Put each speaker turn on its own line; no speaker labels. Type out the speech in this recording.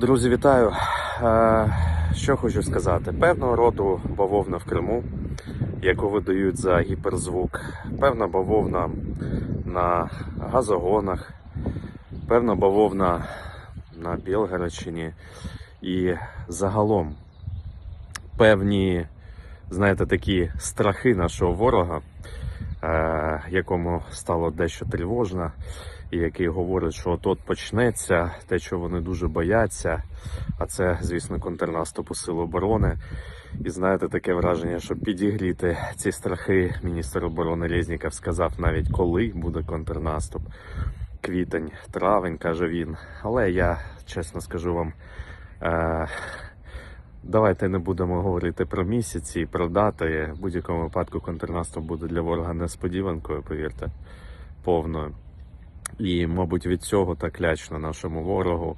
Друзі, вітаю! Е, Що хочу сказати? Певного роду бавовна в Криму, яку видають за гіперзвук, певна бавовна на газогонах, певна бавовна на Білгородщині і загалом певні, знаєте, такі страхи нашого ворога, якому стало дещо тривожно, і який говорить, що от почнеться те, що вони дуже бояться. А це, звісно, контрнаступ у сил оборони. І знаєте, таке враження, що підігріти ці страхи міністр оборони Резніков сказав навіть коли буде контрнаступ. Квітень, травень, каже він. Але я чесно скажу вам. Давайте не будемо говорити про місяці, про дати. В будь-якому випадку контрнаступ буде для ворога несподіванкою, повірте, повною. І, мабуть, від цього так лячно нашому ворогу.